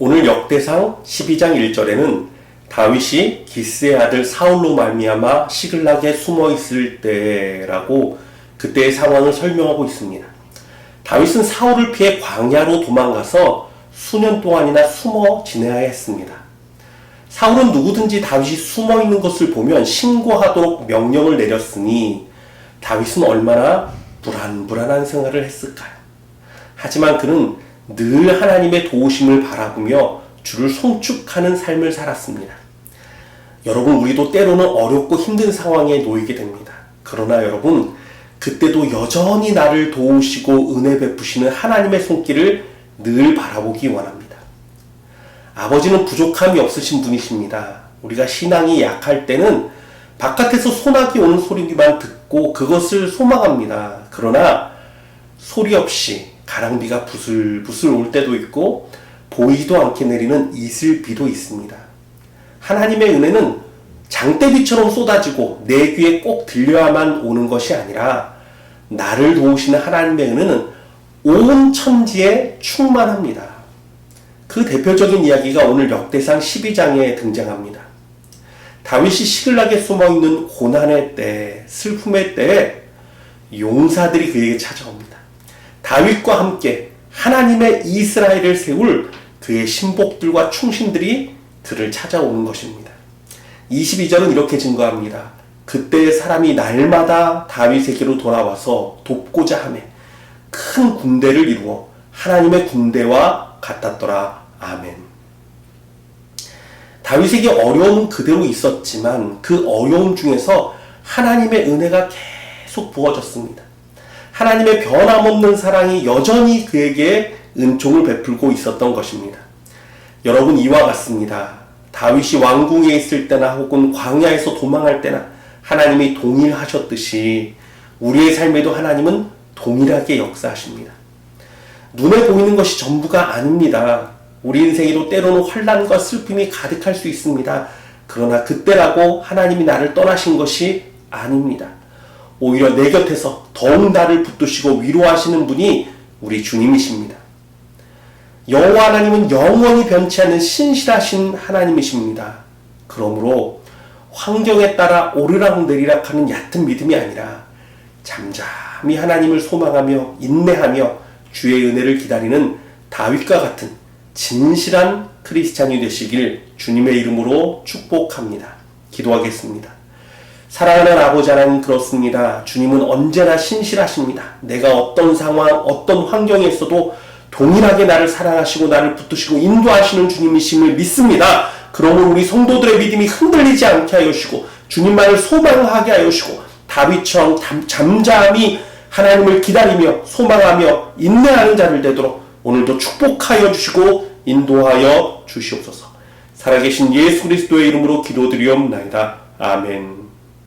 오늘 역대상 12장 1절에는 다윗이 기스의 아들 사울로 말미암아 시글락에 숨어 있을 때라고 그때의 상황을 설명하고 있습니다. 다윗은 사울을 피해 광야로 도망가서 수년 동안이나 숨어 지내야 했습니다. 사울은 누구든지 다윗이 숨어 있는 것을 보면 신고하도록 명령을 내렸으니 다윗은 얼마나 불안불안한 생활을 했을까요? 하지만 그는 늘 하나님의 도우심을 바라보며 주를 송축하는 삶을 살았습니다. 여러분, 우리도 때로는 어렵고 힘든 상황에 놓이게 됩니다. 그러나 여러분, 그때도 여전히 나를 도우시고 은혜 베푸시는 하나님의 손길을 늘 바라보기 원합니다. 아버지는 부족함이 없으신 분이십니다. 우리가 신앙이 약할 때는 바깥에서 소나기 오는 소리만 듣고 그것을 소망합니다. 그러나 소리 없이 가랑비가 부슬부슬 올 때도 있고 보이지도 않게 내리는 이슬비도 있습니다. 하나님의 은혜는 장대비처럼 쏟아지고 내 귀에 꼭 들려야만 오는 것이 아니라 나를 도우시는 하나님의 은혜는 온 천지에 충만합니다. 그 대표적인 이야기가 오늘 역대상 12장에 등장합니다. 다윗이 시글락에 숨어 있는 고난의 때, 슬픔의 때에 용사들이 그에게 찾아옵니다. 다윗과 함께 하나님의 이스라엘을 세울 그의 신복들과 충신들이 그를 찾아오는 것입니다. 22절은 이렇게 증거합니다. 그때 사람이 날마다 다윗에게로 돌아와서 돕고자 하며 큰 군대를 이루어 하나님의 군대와 같았더라. 아멘. 다윗에게 어려움은 그대로 있었지만 그 어려움 중에서 하나님의 은혜가 계속 부어졌습니다. 하나님의 변함없는 사랑이 여전히 그에게 은총을 베풀고 있었던 것입니다. 여러분 이와 같습니다. 다윗이 왕궁에 있을 때나 혹은 광야에서 도망할 때나 하나님이 동일하셨듯이 우리의 삶에도 하나님은 동일하게 역사하십니다. 눈에 보이는 것이 전부가 아닙니다. 우리 인생에도 때로는 환란과 슬픔이 가득할 수 있습니다. 그러나 그때라고 하나님이 나를 떠나신 것이 아닙니다. 오히려 내 곁에서 더욱 나를 붙드시고 위로하시는 분이 우리 주님이십니다. 여호와 하나님은 영원히 변치 않는 신실하신 하나님이십니다. 그러므로 환경에 따라 오르락 내리락 하는 얕은 믿음이 아니라 잠잠히 하나님을 소망하며 인내하며 주의 은혜를 기다리는 다윗과 같은 진실한 크리스찬이 되시길 주님의 이름으로 축복합니다. 기도하겠습니다. 사랑하는 아버지 하나님 그렇습니다. 주님은 언제나 신실하십니다. 내가 어떤 상황, 어떤 환경에 있어도 동일하게 나를 사랑하시고 나를 붙드시고 인도하시는 주님이심을 믿습니다. 그러므로 우리 성도들의 믿음이 흔들리지 않게 하여 주시고 주님만을 소망하게 하여 주시고 다윗처럼 잠잠히 하나님을 기다리며 소망하며 인내하는 자를 되도록 오늘도 축복하여 주시고 인도하여 주시옵소서. 살아계신 예수 그리스도의 이름으로 기도드리옵나이다. 아멘.